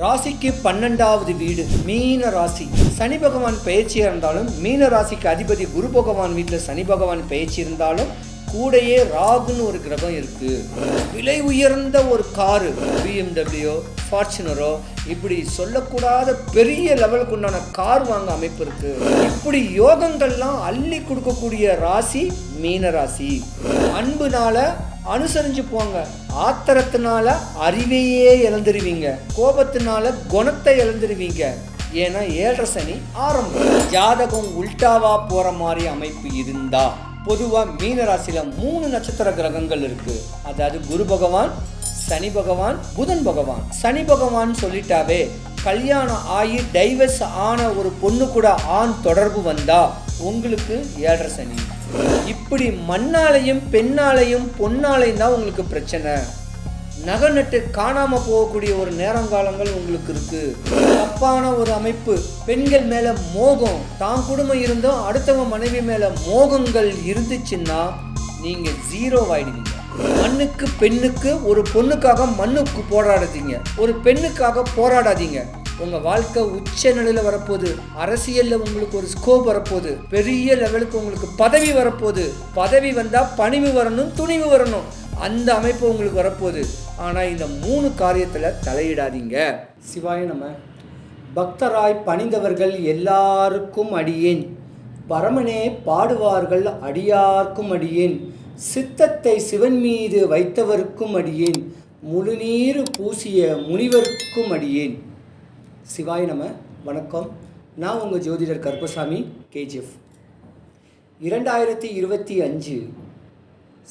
ராசிக்கு பன்னெண்டாவது வீடு மீன ராசி. சனி பகவான் பயிற்சியாக இருந்தாலும் மீன ராசிக்கு அதிபதி குரு பகவான் வீட்டில் சனி பகவான் பயிற்சி இருந்தாலும் கூடையே ராகுன்னு ஒரு கிரகம் இருக்கு. விலை உயர்ந்த ஒரு காரு பிஎம்டபிள்யூ ஃபார்ச்சுனரோ இப்படி சொல்லக்கூடாத பெரிய லெவலுக்கு உண்டான கார் வாங்க அமைப்பு இருக்கு. இப்படி யோகங்கள்லாம் அள்ளி கொடுக்கக்கூடிய ராசி மீன ராசி. அன்புனால அனுசரிஞ்சு போங்க. ஆத்திரத்தினால அறிவையே இழந்துருவீங்க. கோபத்தினால குணத்தை இழந்துருவீங்க. ஏன்னா ஏழரை சனி ஆரம்பம். ஜாதகம் உல்டாவா போற மாதிரி அமைப்பு இருந்தா பொதுவா மீனராசியில் மூணு நட்சத்திர கிரகங்கள் இருக்கு. அதாவது குரு பகவான் சனி பகவான் புதன் பகவான். சனி பகவான் சொல்லிட்டாவே கல்யாணம் ஆகி டைவர்ஸ் ஆன ஒரு பொண்ணு கூட ஆண் தொடர்பு வந்தா உங்களுக்கு ஏழரை சனி. இப்படி மண்ணாலையும் பெண்ணாலையும் பொன்னாலையும் தான் உங்களுக்கு பிரச்சனை. நகை நட்டு காணாம போகக்கூடிய ஒரு நேரங்காலங்கள் உங்களுக்கு இருக்கு. தப்பான ஒரு அமைப்பு. பெண்கள் மேல மோகம். தான் குடும்பம் இருந்தும் அடுத்தவங்க மனைவி மேல மோகங்கள் இருந்துச்சுன்னா நீங்க ஜீரோ ஆயிடுவீங்க. மண்ணுக்கு பெண்ணுக்கு ஒரு பொண்ணுக்காக மண்ணுக்கு போராடாதீங்க. ஒரு பெண்ணுக்காக போராடாதீங்க. உங்கள் வாழ்க்கை உச்ச நிலையில் வரப்போகுது. அரசியலில் உங்களுக்கு ஒரு ஸ்கோப் வரப்போகுது. பெரிய லெவலுக்கு உங்களுக்கு பதவி வரப்போகுது. பதவி வந்தால் பணிவு வரணும் துணிவு வரணும். அந்த அமைப்பு உங்களுக்கு வரப்போகுது. ஆனால் இந்த மூணு காரியத்தில் தலையிடாதீங்க. சிவாய நம்ம பக்தராய் பணிந்தவர்கள் எல்லாருக்கும் அடியேன். பரமனே பாடுவார்கள் அடியார்க்கும் அடியேன். சித்தத்தை சிவன் மீது வைத்தவருக்கும் அடியேன். முழுநீர் பூசிய முனிவருக்கும் அடியேன். சிவாய் நம வணக்கம். நான் உங்கள் ஜோதிடர் கருப்பசாமி கேஜிஎஃப். இரண்டாயிரத்தி இருபத்தி அஞ்சு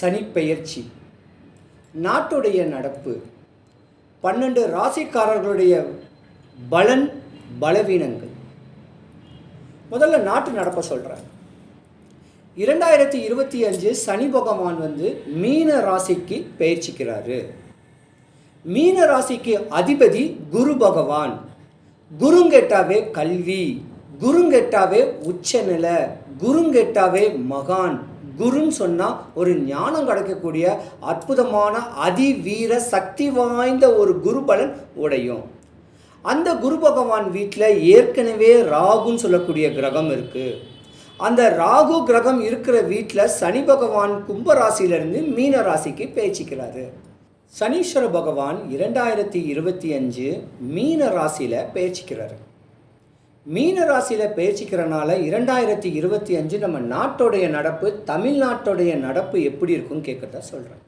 சனிப்பெயர்ச்சி நாட்டுடைய நடப்பு. பன்னெண்டு ராசிக்காரர்களுடைய பலன் பலவீனங்கள். முதல்ல நாட்டு நடப்பை சொல்கிறேன் இரண்டாயிரத்தி இருபத்தி அஞ்சு சனி பகவான் வந்து மீன ராசிக்கு பயிற்சிக்கிறாரு மீன ராசிக்கு அதிபதி குரு பகவான். குருங்கெட்டாவே கல்வி குருங்கெட்டாவே உச்சநிலை குருங்கெட்டாவே மகான். குருன்னு சொன்னால் ஒரு ஞானம் கிடைக்கக்கூடிய அற்புதமான அதிவீர சக்தி வாய்ந்த ஒரு குருபலன் உடையும். அந்த குரு பகவான் வீட்டில் ஏற்கனவே ராகுன்னு சொல்லக்கூடிய கிரகம் இருக்குது அந்த ராகு கிரகம் இருக்கிற வீட்டில் சனி பகவான் கும்பராசியிலேருந்து மீன ராசிக்கு பேச்சிக்கிறாரு சனீஸ்வர பகவான் இரண்டாயிரத்தி இருபத்தி அஞ்சு மீன ராசியில் பேச்சிக்கிறார். மீன ராசியில் பேச்சிக்கிறனால இரண்டாயிரத்தி இருபத்தி அஞ்சு நம்ம நாட்டோடைய நடப்பு தமிழ்நாட்டோடைய நடப்பு எப்படி இருக்கும்னு கேட்குறத சொல்கிறேன்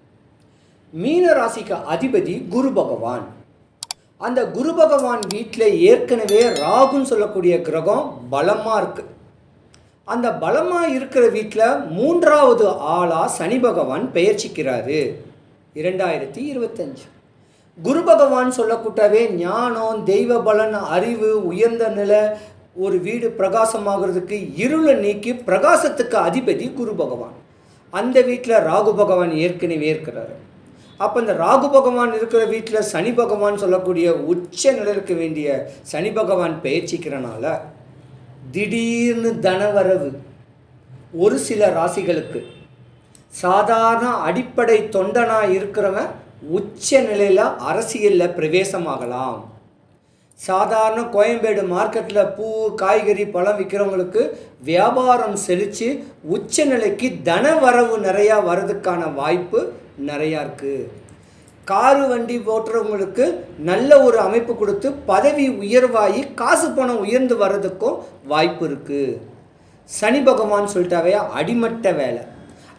மீன ராசிக்கு அதிபதி குரு பகவான். அந்த குரு பகவான் வீட்டில் ஏற்கனவே ராகுன்னு சொல்லக்கூடிய கிரகம் பலமாக இருக்குது அந்த பலமாக இருக்கிற வீட்டில் மூன்றாவது ஆளாக சனி பகவான் பெயர்ச்சிக்கிறாரு இரண்டாயிரத்தி இருபத்தஞ்சு. குரு பகவான் சொல்லக்கூட்டவே ஞானம் தெய்வ பலன் அறிவு உயர்ந்த நிலை ஒரு வீடு பிரகாசமாகிறதுக்கு இருளை நீக்கி பிரகாசத்துக்கு அதிபதி குரு பகவான். அந்த வீட்டில் ராகு பகவான் ஏற்கனவே இருக்கிறாரு. அப்போ இந்த ராகு பகவான் இருக்கிற வீட்டில் சனி பகவான் சொல்லக்கூடிய உச்ச நிலைக்கு வேண்டிய சனி பகவான் பயிற்சிக்கிறனால திடீர்னு தனவரவு ஒரு சில ராசிகளுக்கு சாதாரண அடிப்படை தொண்டனாக இருக்கிறவன் உச்ச நிலையில் அரசியலில் பிரவேசமாகலாம். சாதாரண கோயம்பேடு மார்க்கெட்டில் பூ காய்கறி பழம் விற்கிறவங்களுக்கு வியாபாரம் செழித்து உச்ச நிலைக்கு தன வரவு நிறையா வர்றதுக்கான வாய்ப்பு நிறையா இருக்குது காரு வண்டி ஓட்டுறவங்களுக்கு நல்ல ஒரு அமைப்பு கொடுத்து பதவி உயர்வாகி காசு பணம் உயர்ந்து வர்றதுக்கும் வாய்ப்பு இருக்குது சனி பகவான் சொல்லிட்டாவே அடிமட்ட வேலை.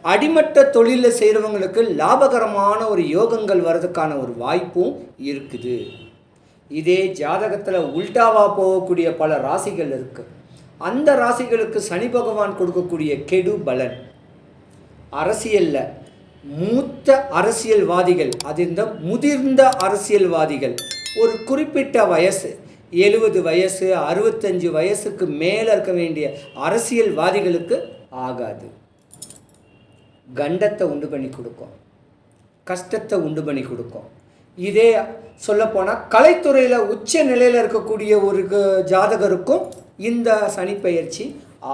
அடிமட்ட தொழிலில் செய்கிறவங்களுக்கு லாபகரமான ஒரு யோகங்கள் வர்றதுக்கான ஒரு வாய்ப்பும் இருக்குது. இதே ஜாதகத்தில் உல்டாவாக போகக்கூடிய பல ராசிகள் இருக்குது அந்த ராசிகளுக்கு சனி பகவான் கொடுக்கக்கூடிய கெடு பலன். அரசியலில் மூத்த அரசியல்வாதிகள் அது இந்த முதிர்ந்த அரசியல்வாதிகள் ஒரு குறிப்பிட்ட வயசு எழுபது வயசு அறுபத்தஞ்சு வயசுக்கு மேலே இருக்க வேண்டிய அரசியல்வாதிகளுக்கு ஆகாது. கண்டத்தை உண்டு பண்ணி கொடுக்கும். கஷ்டத்தை உண்டு பண்ணி கொடுக்கும். இதே சொல்லப்போனால் கலைத்துறையில் உச்ச நிலையில் இருக்கக்கூடிய ஒரு ஜாதகருக்கும் இந்த சனிப்பெயர்ச்சி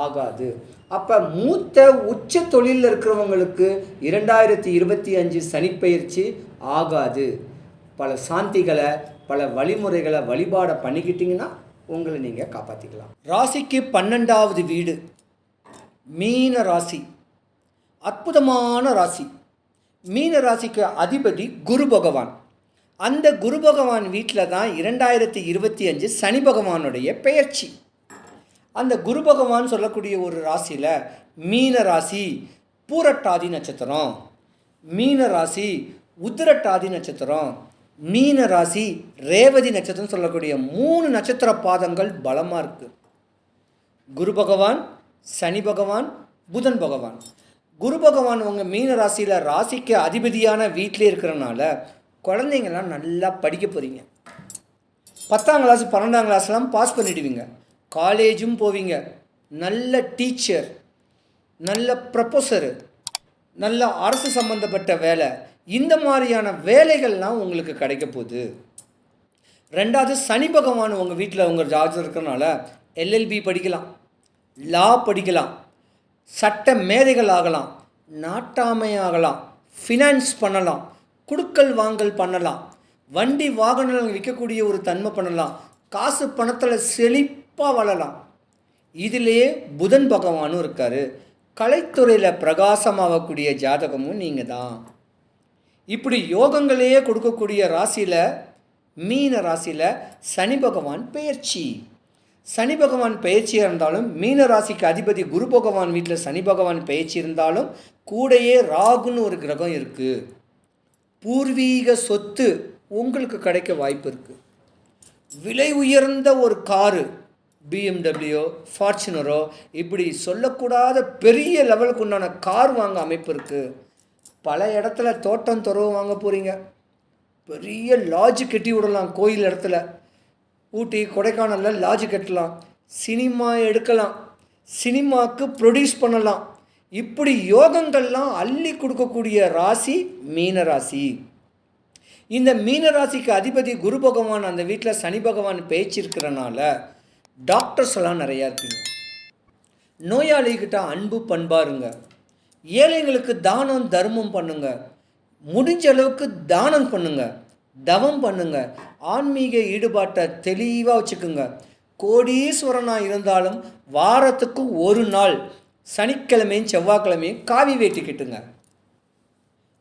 ஆகாது. அப்போ மூத்த உச்ச தொழிலில் இருக்கிறவங்களுக்கு இரண்டாயிரத்தி இருபத்தி அஞ்சு சனிப்பெயர்ச்சி ஆகாது. பல சாந்திகளை பல வழிமுறைகளை வழிபாடை பண்ணிக்கிட்டிங்கன்னா உங்களை நீங்கள் காப்பாற்றிக்கலாம் ராசிக்கு பன்னெண்டாவது வீடு. மீன ராசி. அற்புதமான ராசி. மீன ராசிக்கு அதிபதி குரு பகவான். அந்த குரு பகவான் வீட்டில் தான் இரண்டாயிரத்தி இருபத்தி அஞ்சு சனி பகவானுடைய பெயர்ச்சி. அந்த குரு பகவான் சொல்லக்கூடிய ஒரு ராசியில் மீன ராசி பூரட்டாதி நட்சத்திரம். மீன ராசி உத்திரட்டாதி நட்சத்திரம். மீன ராசி ரேவதி நட்சத்திரம் சொல்லக்கூடிய மூணு நட்சத்திர பாதங்கள் பலமாக இருக்குது குரு பகவான் சனி பகவான் புதன் பகவான். குரு பகவான் உங்கள் மீன ராசியில் ராசிக்கு அதிபதியான வீட்டிலே இருக்கிறனால குழந்தைங்கள்லாம் நல்லா படிக்க போகிறீங்க பத்தாம் கிளாஸ் பன்னெண்டாம் கிளாஸ்லாம் பாஸ் பண்ணிடுவீங்க. காலேஜும் போவீங்க. நல்ல டீச்சர் நல்ல ப்ரொஃபஸரு நல்ல அரசு சம்மந்தப்பட்ட வேலை. இந்த மாதிரியான வேலைகள்லாம் உங்களுக்கு கிடைக்க போகுது. ரெண்டாவது சனி பகவான் உங்கள் வீட்டில் உங்கள் ஜாதகம் இருக்கிறனால எல்எல்பி படிக்கலாம். லா படிக்கலாம். சட்ட மேதைகள் ஆகலாம் நாட்டாமை ஆகலாம் ஃபினான்ஸ் பண்ணலாம் குடுக்கல் வாங்கல் பண்ணலாம் வண்டி வாகனங்கள் விற்கக்கூடிய ஒரு தன்மை பண்ணலாம் காசு பணத்தில் செழிப்பாக வளரலாம் இதிலேயே புதன் பகவானும் இருக்கார். கலைத்துறையில் பிரகாசமாகக்கூடிய ஜாதகமும் நீங்கள் தான் இப்படி யோகங்களையே கொடுக்கக்கூடிய ராசியில் மீன ராசியில் சனி பகவான் பெயர்ச்சி. சனி பகவான் பயிற்சியாக இருந்தாலும் மீன ராசிக்கு அதிபதி குரு பகவான் வீட்டில் சனி பகவான் பயிற்சி இருந்தாலும் கூடையே ராகுன்னு ஒரு கிரகம் இருக்குது பூர்வீக சொத்து உங்களுக்கு கிடைக்க வாய்ப்பு இருக்குது விலை உயர்ந்த ஒரு காரு பிஎம்டபிள்யூ ஃபார்ச்சுனரோ இப்படி சொல்லக்கூடாத பெரிய லெவலுக்கு உண்டான கார் வாங்க அமைப்பு இருக்குது பல இடத்துல தோட்டம் துறவு வாங்க போகிறீங்க பெரிய லாட்ஜ் கட்டி விடலாம் கோயில் இடத்துல. ஊட்டி கொடைக்கானலில் லாட்ஜ் கட்டலாம். சினிமா எடுக்கலாம். சினிமாவுக்கு ப்ரொடியூஸ் பண்ணலாம். இப்படி யோகங்கள்லாம் அள்ளி கொடுக்கக்கூடிய ராசி மீன ராசி. இந்த மீன ராசிக்கு அதிபதி குரு பகவான் அந்த வீட்டில் சனி பகவான் பேச்சிருக்கிறனால டாக்டர்ஸ் எல்லாம் நிறையா இருப்பீங்க. நோயாளிகிட்ட அன்பு பண்பாருங்க. ஏழைங்களுக்கு தானம் தர்மம் பண்ணுங்க. முடிஞ்ச அளவுக்கு தானம் பண்ணுங்கள் தவம் பண்ணுங்க. ஆன்மீக ஈடுபாட்டை தெளிவாக வச்சுக்குங்க. கோடீஸ்வரனாக இருந்தாலும் வாரத்துக்கு ஒரு நாள் சனிக்கிழமையும் செவ்வாய்க்கிழமையும் காவி வேட்டிக்கிட்டுங்க.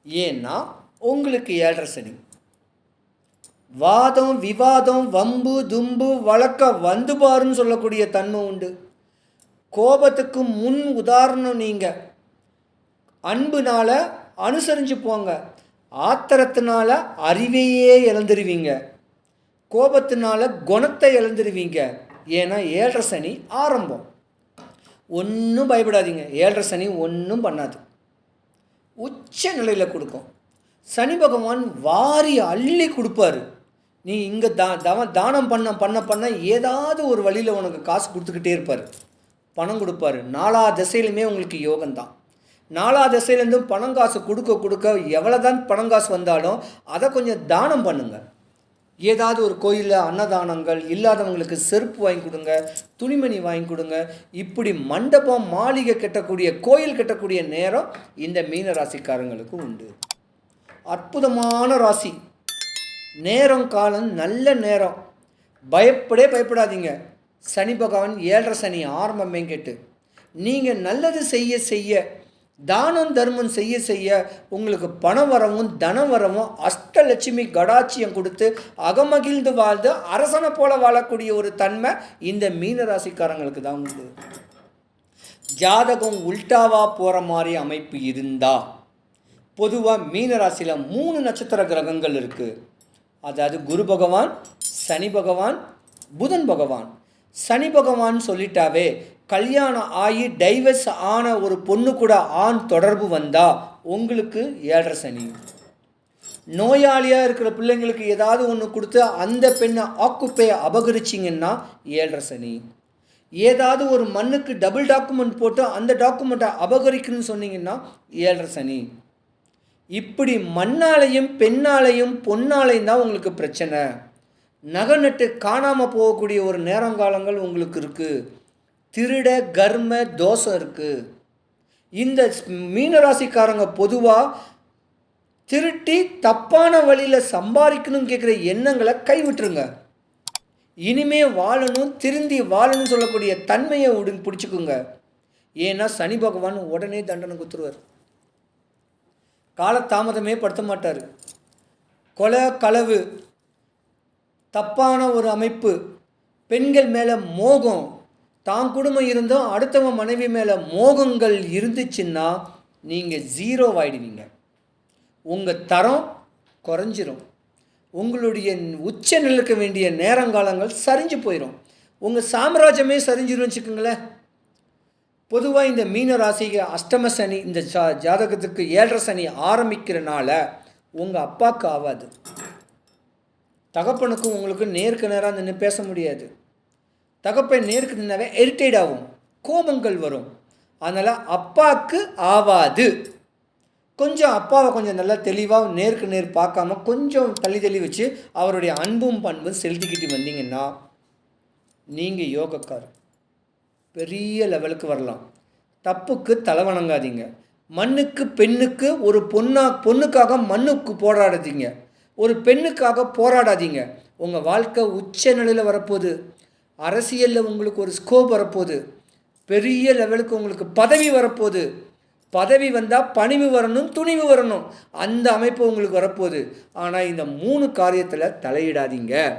ஏன்னா உங்களுக்கு ஏழரை சனி. வாதம் விவாதம் வம்பு தும்பு வழக்க வந்து பாருன்னு சொல்லக்கூடிய தன்மை உண்டு. கோபத்துக்கு முன் உதாரணம் நீங்கள் அன்புனால அனுசரிஞ்சு போங்க. ஆத்திரத்தினால அறிவையே இழந்துருவீங்க. கோபத்தினால குணத்தை இழந்துருவீங்க. ஏன்னா ஏழரை சனி ஆரம்பம். ஒன்றும் பயப்படாதீங்க. ஏழரை சனி ஒன்றும் பண்ணாது. உச்ச நிலையில் கொடுக்கும். சனி பகவான் வாரி அள்ளி கொடுப்பாரு. நீ இங்கே தா தவ தானம் பண்ண பண்ண பண்ண ஏதாவது ஒரு வழியில் உனக்கு காசு கொடுத்துக்கிட்டே இருப்பார். பணம் கொடுப்பாரு. நாலா திசையிலுமே உங்களுக்கு யோகம்தான். நாலா திசையிலேருந்தும் பணம் காசு கொடுக்க கொடுக்க எவ்வளோ தான் பணம் காசு வந்தாலும் அதை கொஞ்சம் தானம் பண்ணுங்கள் ஏதாவது ஒரு கோயிலில் அன்னதானங்கள் இல்லாதவங்களுக்கு செருப்பு வாங்கி கொடுங்க துணிமணி வாங்கி கொடுங்க. இப்படி மண்டபம் மாளிகை கட்டக்கூடிய கோயில் கட்டக்கூடிய நேரம் இந்த மீன ராசிக்காரங்களுக்கு உண்டு. அற்புதமான ராசி. நேரம் காலம் நல்ல நேரம். பயப்படே பயப்படாதீங்க. சனி பகவான் ஏழரை சனி ஆரம்பமே கேட்டு. நீங்கள் நல்லது செய்ய செய்ய தானம் தர்மம் செய்ய செய்ய உங்களுக்கு பண வரவும் தன வரவும் அஷ்டலட்சுமி கடாட்சியம் கொடுத்து அகமகிழ்ந்து வாழ்ந்து அரசனை போல வாழக்கூடிய ஒரு தன்மை இந்த மீனராசிக்காரங்களுக்கு தான் உண்டு. ஜாதகம் உல்டாவா போகிற மாதிரி அமைப்பு இருந்தா பொதுவாக மீனராசியில் மூணு நட்சத்திர கிரகங்கள் இருக்குது அதாவது குரு பகவான் சனி பகவான் புதன் பகவான். சனி பகவான் சொல்லிட்டாவே கல்யாணம் ஆகி டைவர்ஸ் ஆன ஒரு பொண்ணு கூட ஆண் தொடர்பு வந்தால் உங்களுக்கு ஏழரை சனி. நோயாளியாக இருக்கிற பிள்ளைங்களுக்கு ஏதாவது ஒன்று கொடுத்து அந்த பெண்ணை ஆக்குப்பையை அபகரிச்சிங்கன்னா ஏழரை சனி. ஏதாவது ஒரு மண்ணுக்கு டபுள் டாக்குமெண்ட் போட்டு அந்த டாக்குமெண்ட்டை அபகரிக்கணும்னு சொன்னீங்கன்னா ஏழரை சனி. இப்படி மண்ணாலையும் பெண்ணாலையும் பொன்னாலையும் தான் உங்களுக்கு பிரச்சனை. நகை நட்டு காணாமல் போகக்கூடிய ஒரு நேரங்காலங்கள் உங்களுக்கு இருக்குது திருட கர்ம தோஷம் இருக்குது இந்த மீனராசிக்காரங்க பொதுவாக திருட்டி தப்பான வழியில் சம்பாதிக்கணும்னு கேட்குற எண்ணங்களை கைவிட்டுருங்க. இனிமே வாழணும் திருந்தி வாழணும்னு சொல்லக்கூடிய தன்மையை உடு பிடிச்சிக்குங்க. ஏன்னா சனி பகவான் உடனே தண்டனை கொடுத்துருவார். காலதாமதமே படுத்த மாட்டார். கொலை களவு தப்பான ஒரு அமைப்பு பெண்கள் மேலே மோகம் தான் குடும்பம் இருந்தும் அடுத்தவன் மனைவி மேலே மோகங்கள் இருந்துச்சுன்னா நீங்கள் ஜீரோ ஆயிடுவீங்க. உங்கள் தரம் குறைஞ்சிரும். உங்களுடைய உச்ச நிலக்க வேண்டிய நேரங்காலங்கள் சரிஞ்சு போயிடும் உங்கள் சாம்ராஜ்யமே சரிஞ்சிரும் வச்சுக்கோங்களேன். பொதுவாக இந்த மீன ராசிக்கு அஷ்டம சனி இந்த ஜா ஜாதகத்துக்கு ஏழரை சனி ஆரம்பிக்கிறனால உங்கள் அப்பாவுக்கு ஆகாது தகப்பனுக்கும் உங்களுக்கும் நேருக்கு நேராக நின்று பேச முடியாது. தகப்பன் நேருக்கு நின்னாவே இரிட்டேட் ஆகும். கோபங்கள் வரும். அதனால் அப்பாவுக்கு ஆவாது. கொஞ்சம் அப்பாவை கொஞ்சம் நல்லா தெளிவாக நேருக்கு நேர் பார்க்காம கொஞ்சம் தள்ளி தள்ளி வச்சு அவருடைய அன்பும் பண்பும் செலுத்திக்கிட்டு வந்தீங்கன்னா நீங்கள் யோகக்கார் பெரிய லெவலுக்கு வரலாம். தப்புக்கு தலை வணங்காதீங்க. மண்ணுக்கு பெண்ணுக்கு ஒரு பொண்ணா பொண்ணுக்காக மண்ணுக்கு போராடாதீங்க. ஒரு பெண்ணுக்காக போராடாதீங்க. உங்கள் வாழ்க்கை உச்ச நிலையில் வரப்போகுது. அரசியலில் உங்களுக்கு ஒரு ஸ்கோப் வரப்போகுது. பெரிய லெவலுக்கு உங்களுக்கு பதவி வரப்போகுது. பதவி வந்தால் பணிவு வரணும் துணிவு வரணும். அந்த அமைப்பு உங்களுக்கு வரப்போகுது. ஆனால் இந்த மூணு காரியத்தில் தலையிடாதீங்க.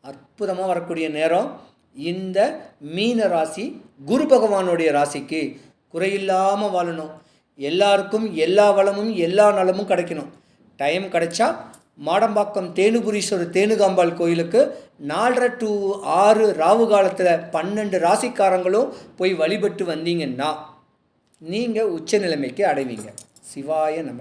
அற்புதமாக வரக்கூடிய நேரம் இந்த மீன ராசி குரு பகவானுடைய ராசிக்கு. குறையில்லாமல் வாழணும். எல்லாருக்கும் எல்லா வளமும் எல்லா நலமும் கிடைக்கணும். டைம் கிடைச்சா மாடம்பாக்கம் தேனுபுரீஸ்வரர் தேனுகாம்பாள் கோயிலுக்கு நாலரை டு ஆறு ராவு காலத்தில் பன்னெண்டு ராசிக்காரங்களும் போய் வழிபட்டு வந்தீங்கன்னா நீங்கள் உச்ச நிலைமைக்கு அடைவீங்க. சிவாய நம.